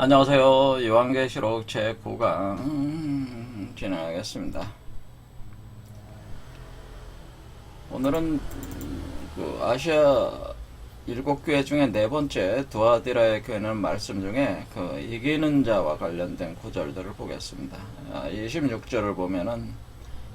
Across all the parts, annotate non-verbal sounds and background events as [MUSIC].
안녕하세요. 요한계시록 제9강 음, 진행하겠습니다. 오늘은 그 아시아 일곱 교회 중에 네 번째 두아디라의 교회는 말씀 중에 그 이기는 자와 관련된 구절들을 보겠습니다. 아, 26절을 보면은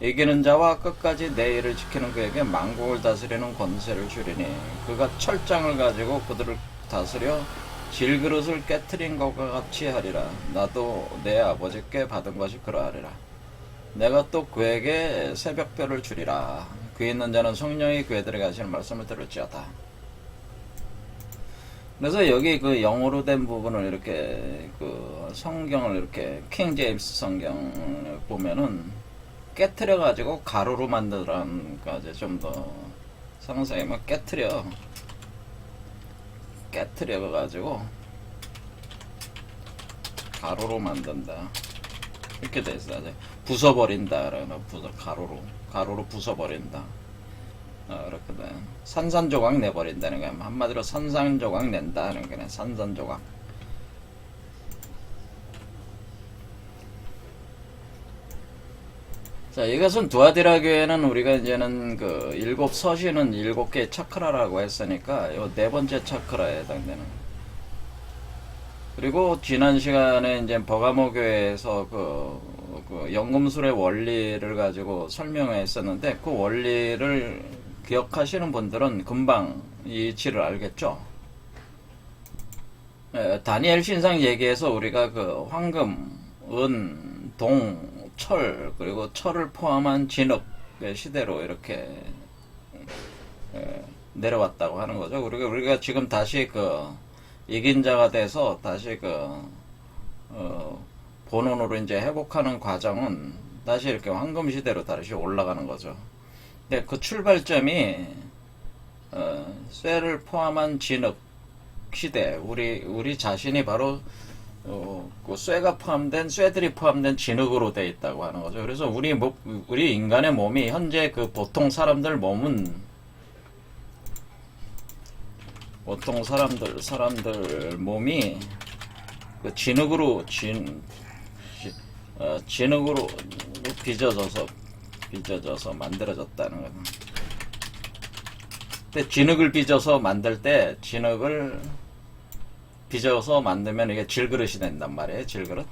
이기는 자와 끝까지 내 일을 지키는 그에게 만국을 다스리는 권세를 주리니 그가 철장을 가지고 그들을 다스려 질그릇을 깨뜨린 것과 같이 하리라. 나도 내 아버지께 받은 것이 그러하리라. 내가 또 그에게 새벽별을 주리라. 귀 있는 자는 성령이 그에들에게 하시는 말씀을 들을지어다. 그래서 여기 그 영어로 된 부분을 이렇게 그 성경을 이렇게 킹 제임스 성경을 보면은 깨트려 가지고 가로로 만들라는 까지 좀 더 상세히 막 깨트려 깨트려 가지고 가로로 만든다. 이렇게 돼 있어. 요 부숴버린다. 그러나 부숴 가로로. 가로로 부숴버린다. 어, 돼 산산조각 내버린다는 거야. 한마디로 산산조각 낸다 하는 거네. 산산조각 자, 이것은 두아디라 교회는 우리가 이제는 그 일곱 서신은 일곱 개의 차크라라고 했으니까 요네 번째 차크라에 해당되는. 그리고 지난 시간에 이제 버가모 교회에서 그, 그 연금술의 원리를 가지고 설명했었는데 그 원리를 기억하시는 분들은 금방 이 이치를 알겠죠. 에, 다니엘 신상 얘기에서 우리가 그 황금, 은, 동, 철 그리고 철을 포함한 진흙의 시대로 이렇게 에, 내려왔다고 하는 거죠. 우리가 우리가 지금 다시 그 이긴 자가 돼서 다시 그 어, 본원으로 이제 회복하는 과정은 다시 이렇게 황금 시대로 다시 올라가는 거죠. 근데 그 출발점이 어, 쇠를 포함한 진흙 시대 우리 우리 자신이 바로 어, 그 쇠가 포함된 쇠들이 포함된 진흙으로 돼 있다고 하는 거죠. 그래서 우리 뭐, 우리 인간의 몸이 현재 그 보통 사람들 몸은 보통 사람들 사람들 몸이 그 진흙으로 진 어, 진흙으로 빚어져서 빚어져서 만들어졌다는 거죠. 근데 진흙을 빚어서 만들 때 진흙을 빚어서 만들면 이게 질그릇이 된단 말이에요. 질그릇.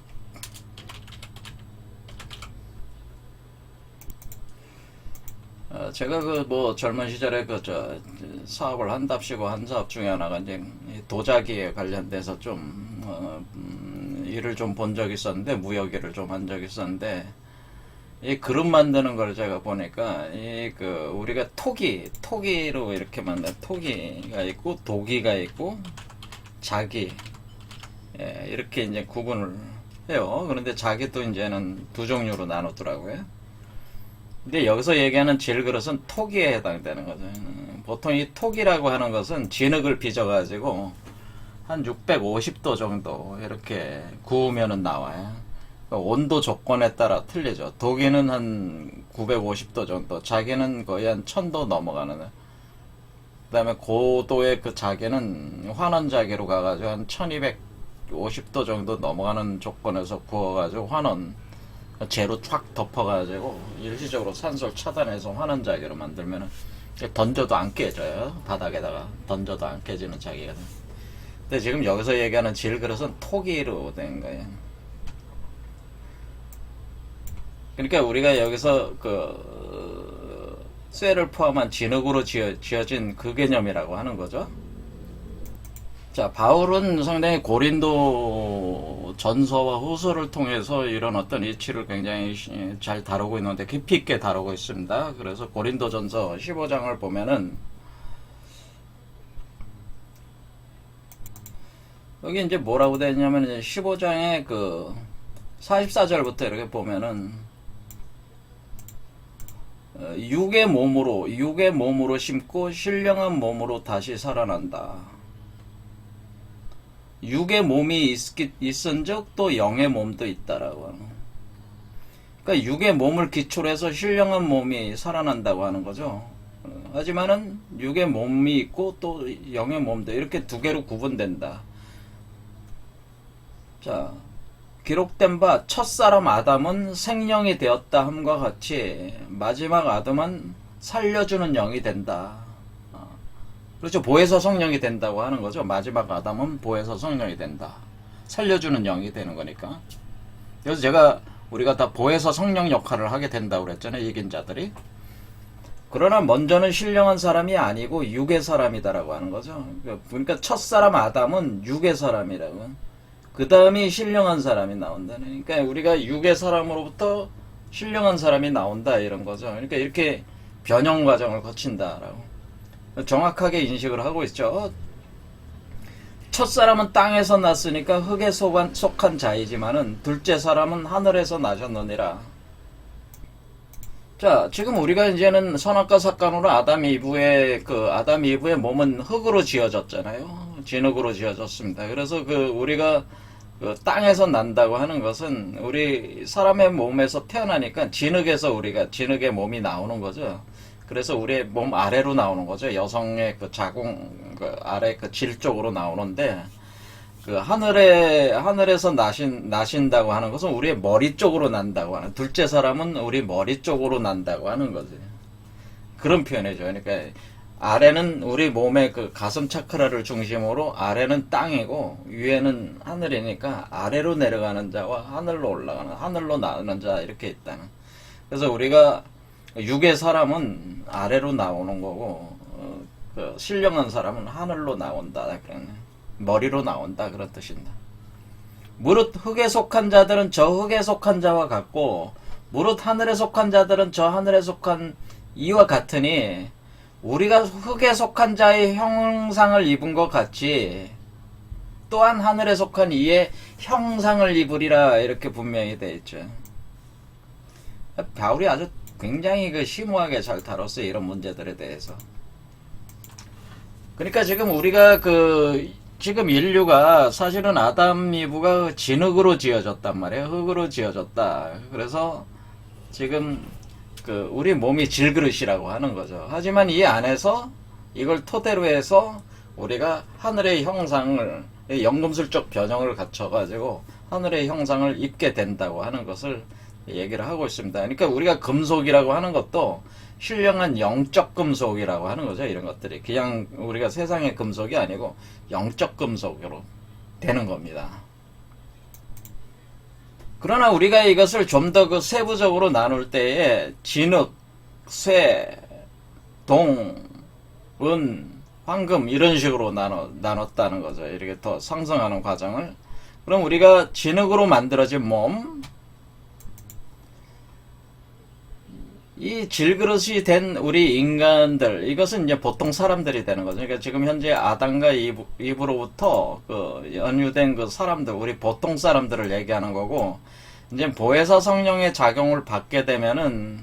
어, 제가 그 뭐 젊은 시절에 그 저 사업을 한답시고 한 사업 중에 하나가 이제 이 도자기에 관련돼서 좀 어, 음, 일을 좀 본 적이 있었는데 무역 일을 좀 한 적이 있었는데 이 그릇 만드는 걸 제가 보니까 이 그 우리가 토기 토기로 이렇게 만든 토기가 있고 도기가 있고 자기 예, 이렇게 이제 구분을 해요. 그런데 자기도 이제는 두 종류로 나누더라고요. 근데 여기서 얘기하는 질그릇은 토기에 해당되는 거죠. 음, 보통 이 토기라고 하는 것은 진흙을 빚어가지고 한 650도 정도 이렇게 구우면은 나와요. 그러니까 온도 조건에 따라 틀리죠. 독기는 한 950도 정도, 자기는 거의 한 1000도 넘어가는. 그 다음에 고도의 그 자개는 환원 자개로 가가지고 한 1250도 정도 넘어가는 조건에서 구워가지고 환원 재로 촥 덮어가지고 일시적으로 산소를 차단해서 환원 자개로 만들면은 던져도 안 깨져요. 바닥에다가 던져도 안 깨지는 자개가 돼. 근데 지금 여기서 얘기하는 질 그릇은 토기로 된 거예요. 그러니까 우리가 여기서 그 쇠를 포함한 진흙으로 지어, 지어진 그 개념이라고 하는 거죠. 자, 바울은 상당히 고린도 전서와 후서를 통해서 이런 어떤 이치를 굉장히 시- 잘 다루고 있는데 깊이 있게 다루고 있습니다. 그래서 고린도 전서 15장을 보면은 여기 이제 뭐라고 되어 있냐면 이제 15장에 그 44절부터 이렇게 보면은 어, 육의 몸으로 육의 몸으로 심고 신령한 몸으로 다시 살아난다. 육의 몸이 있, 있은즉 또 영의 몸도 있다라고 하는. 그러니까 육의 몸을 기초로 해서 신령한 몸이 살아난다고 하는 거죠. 어, 하지만은 육의 몸이 있고 또 영의 몸도 이렇게 두 개로 구분된다. 자, 기록된 바 첫사람 아담은 생령이 되었다 함과 같이 마지막 아담은 살려주는 영이 된다. 어, 그렇죠. 보혜사 성령이 된다고 하는 거죠. 마지막 아담은 보혜사 성령이 된다. 살려주는 영이 되는 거니까. 그래서 제가 우리가 다 보혜사 성령 역할을 하게 된다고 그랬잖아요. 이긴 자들이. 그러나 먼저는 신령한 사람이 아니고 육의 사람이다라고 하는 거죠. 그러니까 첫 사람 아담은 육의 사람이라고. 그 다음이 신령한 사람이 나온다는. 그러니까 우리가 육의 사람으로부터 신령한 사람이 나온다 이런 거죠. 그러니까 이렇게 변형 과정을 거친다라고. 정확하게 인식을 하고 있죠. 첫 사람은 땅에서 났으니까 흙에 속한 자이지만은 둘째 사람은 하늘에서 나셨느니라. 자, 지금 우리가 이제는 선악과 삭간으로 아담 이브의 그 아담 이브의 몸은 흙으로 지어졌잖아요. 진흙으로 지어졌습니다. 그래서 그 우리가 그 땅에서 난다고 하는 것은 우리 사람의 몸에서 태어나니까 진흙에서 우리가 진흙의 몸이 나오는 거죠. 그래서 우리의 몸 아래로 나오는 거죠. 여성의 그 자궁 그 아래 그 질 쪽으로 나오는데 그 하늘에 하늘에서 나신 나신다고 하는 것은 우리의 머리 쪽으로 난다고 하는 둘째 사람은 우리 머리 쪽으로 난다고 하는 거지. 그런 표현이죠. 그러니까 아래는 우리 몸의 그 가슴 차크라를 중심으로 아래는 땅이고 위에는 하늘이니까 아래로 내려가는 자와 하늘로 올라가는 하늘로 나오는 자 이렇게 있다는. 그래서 우리가 육의 사람은 아래로 나오는 거고 어, 그 신령한 사람은 하늘로 나온다 그러네. 머리로 나온다 그런 뜻입니다. 무릇 흙에 속한 자들은 저 흙에 속한 자와 같고 무릇 하늘에 속한 자들은 저 하늘에 속한 이와 같으니 우리가 흙에 속한 자의 형상을 입은 것 같이 또한 하늘에 속한 이의 형상을 입으리라 이렇게 분명히 되어 있죠. 바울이 아주 굉장히 그 심오하게 잘 다뤘어요 이런 문제들에 대해서. 그러니까 지금 우리가 그 지금 인류가 사실은 아담 이브가 진흙으로 지어졌단 말이에요. 흙으로 지어졌다. 그래서 지금 그 우리 몸이 질그릇이라고 하는 거죠. 하지만 이 안에서 이걸 토대로 해서 우리가 하늘의 형상을 연금술적 변형을 갖춰가지고 하늘의 형상을 입게 된다고 하는 것을 얘기를 하고 있습니다. 그러니까 우리가 금속이라고 하는 것도 신령한 영적 금속이라고 하는 거죠. 이런 것들이 그냥 우리가 세상의 금속이 아니고 영적 금속으로 되는 겁니다. 그러나 우리가 이것을 좀 더 그 세부적으로 나눌 때에 진흙, 쇠, 동, 은, 황금 이런 식으로 나눠, 나눴다는 거죠. 이렇게 더 상승하는 과정을. 그럼 우리가 진흙으로 만들어진 몸, 이 질그릇이 된 우리 인간들 이것은 이제 보통 사람들이 되는 거죠. 그러니까 지금 현재 아담과 이브, 이브로부터 그 연유된 그 사람들 우리 보통 사람들을 얘기하는 거고 이제 보혜사 성령의 작용을 받게 되면은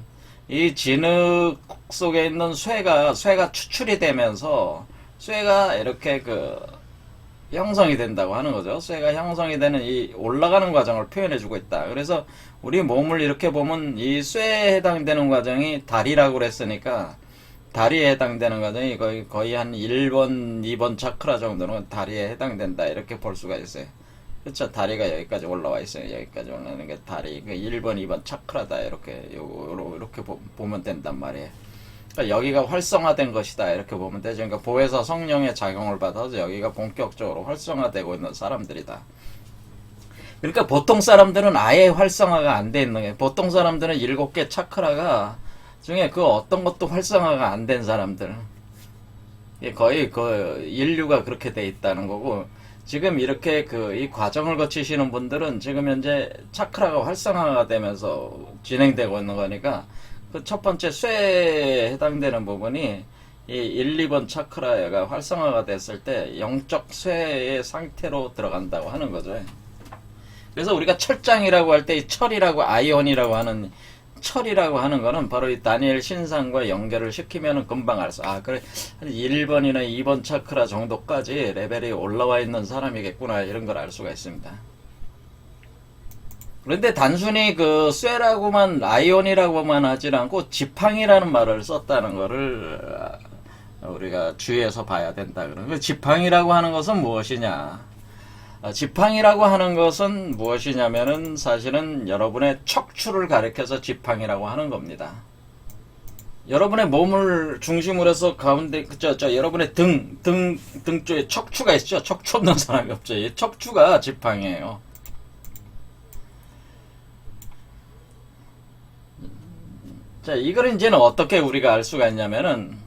이 진흙 속에 있는 쇠가 쇠가 추출이 되면서 쇠가 이렇게 그 형성이 된다고 하는 거죠. 쇠가 형성이 되는 이 올라가는 과정을 표현해 주고 있다. 그래서 우리 몸을 이렇게 보면 이 쇠에 해당되는 과정이 다리라고 그랬으니까 다리에 해당되는 과정이 거의, 거의 한 1번, 2번 차크라 정도는 다리에 해당된다. 이렇게 볼 수가 있어요. 그렇죠. 다리가 여기까지 올라와 있어요. 여기까지 올라가는 게 다리. 그 1번, 2번 차크라다. 이렇게, 요거, 이렇게 보, 보면 된단 말이에요. 그러니까 여기가 활성화된 것이다 이렇게 보면 되죠. 그러니까 보혜사 성령의 작용을 받아서 여기가 본격적으로 활성화되고 있는 사람들이다. 그러니까 보통 사람들은 아예 활성화가 안 돼 있는 게 보통 사람들은 일곱 개 차크라가 중에 그 어떤 것도 활성화가 안 된 사람들. 거의 그 인류가 그렇게 돼 있다는 거고 지금 이렇게 그 이 과정을 거치시는 분들은 지금 현재 차크라가 활성화가 되면서 진행되고 있는 거니까 그 첫 번째 쇠에 해당되는 부분이 이 1, 2번 차크라가 활성화가 됐을 때 영적 쇠의 상태로 들어간다고 하는 거죠. 그래서 우리가 철장이라고 할 때 이 철이라고 아이온이라고 하는 철이라고 하는 거는 바로 이 다니엘 신상과 연결을 시키면은 금방 알수. 아, 그래. 한 1번이나 2번 차크라 정도까지 레벨이 올라와 있는 사람이겠구나. 이런 걸 알 수가 있습니다. 그런데 단순히 그 쇠라고만 아이온이라고만 하지 않고 지팡이라는 말을 썼다는 거를 우리가 주의해서 봐야 된다 그러는 거 지팡이라고 하는 것은 무엇이냐 아, 지팡이라고 하는 것은 무엇이냐면은 사실은 여러분의 척추를 가리켜서 지팡이라고 하는 겁니다. 여러분의 몸을 중심으로 해서 가운데 그저 저 여러분의 등 등 등 쪽에 척추가 있죠. 척추 없는 사람이 없죠. 이 척추가 지팡이에요. 자, 이걸 이제는 어떻게 우리가 알 수가 있냐면은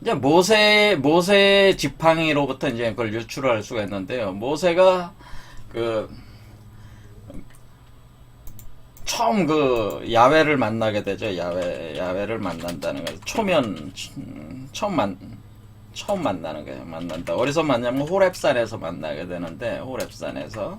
이제 모세 모세 지팡이로부터 이제 그걸 유출을 할 수가 있는데요. 모세가 그 처음 그 야훼를 만나게 되죠. 야훼 야훼를 만난다는 거 초면 음, 처음 만 처음 만나는 거예요. 만난다. 어디서 만나면 호렙산에서 만나게 되는데 호렙산에서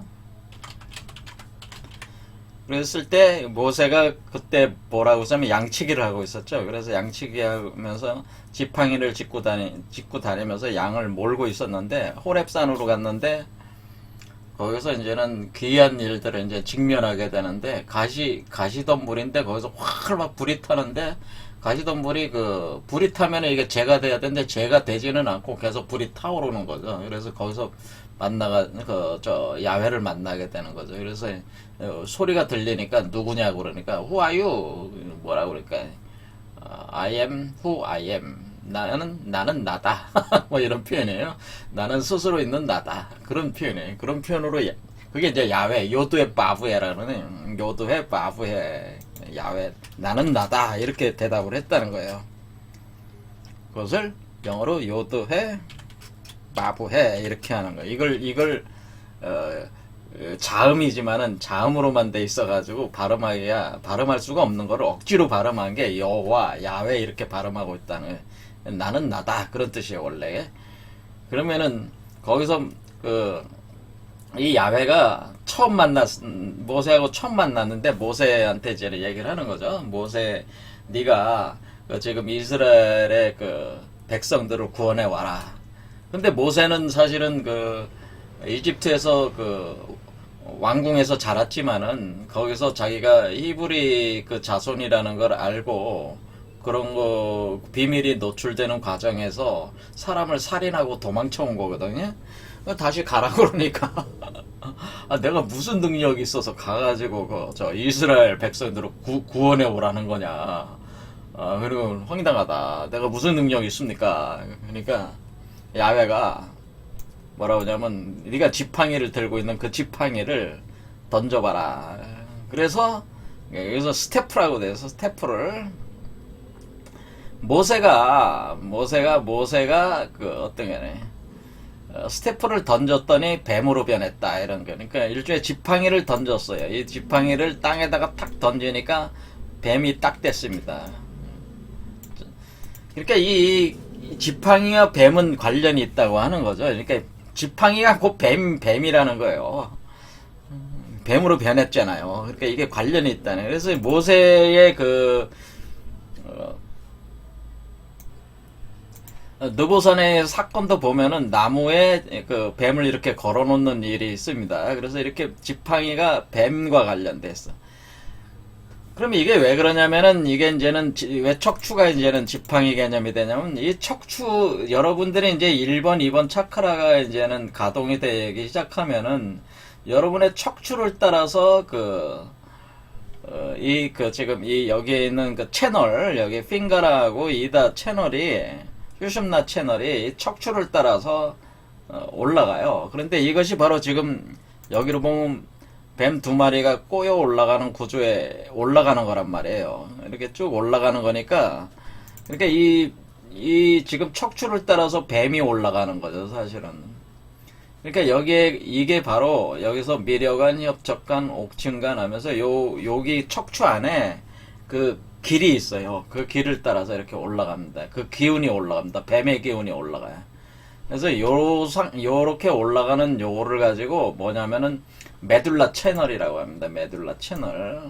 그랬을 때 모세가 그때 뭐라고 하면 양치기를 하고 있었죠. 그래서 양치기 하면서 지팡이를 짚고 다니 짚고 다니면서 양을 몰고 있었는데 호렙산으로 갔는데 거기서 이제는 귀한 일들을 이제 직면하게 되는데 가시 가시덤불인데 거기서 확막 불이 타는데 가시덤불이 그 불이 타면 이게 재가 돼야 되는데 재가 되지는 않고 계속 불이 타오르는 거죠. 그래서 거기서 만나가 그 저 야훼를 만나게 되는 거죠. 그래서 어, 소리가 들리니까 누구냐고 그러니까 Who are you? 뭐라고 그러니까 어, I am who I am. 나는 나는 나다. [LAUGHS] 뭐 이런 표현이에요. 나는 스스로 있는 나다. 그런 표현이에요. 그런 표현으로 야- 그게 이제 야훼 요도의 바브헤라는 요도의 바브헤 야훼 나는 나다 이렇게 대답을 했다는 거예요. 그것을 영어로 요도해 바브해 이렇게 하는 거예요. 이걸 이걸 어, 어, 자음이지만은 자음으로만 돼 있어가지고 발음하기야 발음할 수가 없는 거를 억지로 발음한 게 여와 야외 이렇게 발음하고 있다는. 나는 나다 그런 뜻이에요 원래. 그러면은 거기서 그 이 야훼가 처음 만났 모세하고 처음 만났는데 모세한테 이제 얘기를 하는 거죠. 모세 네가 그 지금 이스라엘의 그 백성들을 구원해 와라. 근데 모세는 사실은 그 이집트에서 그 왕궁에서 자랐지만은 거기서 자기가 히브리 그 자손이라는 걸 알고 그런 거 비밀이 노출되는 과정에서 사람을 살인하고 도망쳐 온 거거든요. 다시 가라 그러니까 [LAUGHS] 아, 내가 무슨 능력이 있어서 가가지고 그 저 이스라엘 백성들을 구, 구원해 오라는 거냐. 아, 그리고 황당하다. 내가 무슨 능력이 있습니까? 그러니까 야훼가 뭐라고 하냐면 네가 지팡이를 들고 있는 그 지팡이를 던져봐라. 그래서 여기서 스태프라고 돼서 스태프를 모세가 모세가 모세가 그 어떤 게네 어, 스태프를 던졌더니 뱀으로 변했다 이런 거 그러니까 일종의 지팡이를 던졌어요. 이 지팡이를 땅에다가 탁 던지니까 뱀이 딱 됐습니다. 그러니까 이, 이 지팡이와 뱀은 관련이 있다고 하는 거죠. 그러니까 지팡이가 곧 뱀, 뱀이라는 거예요. 음, 뱀으로 변했잖아요. 그러니까 이게 관련이 있다는. 그래서 모세의 그, 어, 느보산의 사건도 보면은 나무에 그 뱀을 이렇게 걸어 놓는 일이 있습니다. 그래서 이렇게 지팡이가 뱀과 관련됐어. 그럼 이게 왜 그러냐면은 이게 이제는 지- 왜 척추가 이제는 지팡이 개념이 되냐면 이 척추 여러분들이 이제 1번, 2번 차크라가 이제는 가동이 되기 시작하면은 여러분의 척추를 따라서 그 어, 이 그 지금 이 여기에 있는 그 채널 여기 핑가라고 이다 채널이 휴심나 채널이 이 척추를 따라서 어, 올라가요. 그런데 이것이 바로 지금 여기로 보면 뱀 두 마리가 꼬여 올라가는 구조에 올라가는 거란 말이에요. 이렇게 쭉 올라가는 거니까 그러니까 이, 이 지금 척추를 따라서 뱀이 올라가는 거죠, 사실은. 그러니까 여기에 이게 바로 여기서 미려간, 협적간, 옥층간 하면서 요 여기 척추 안에 그 길이 있어요. 그 길을 따라서 이렇게 올라갑니다. 그 기운이 올라갑니다. 뱀의 기운이 올라가요. 그래서 요상 요렇게 올라가는 요거를 가지고 뭐냐면은 메둘라 채널이라고 합니다. 메둘라 채널.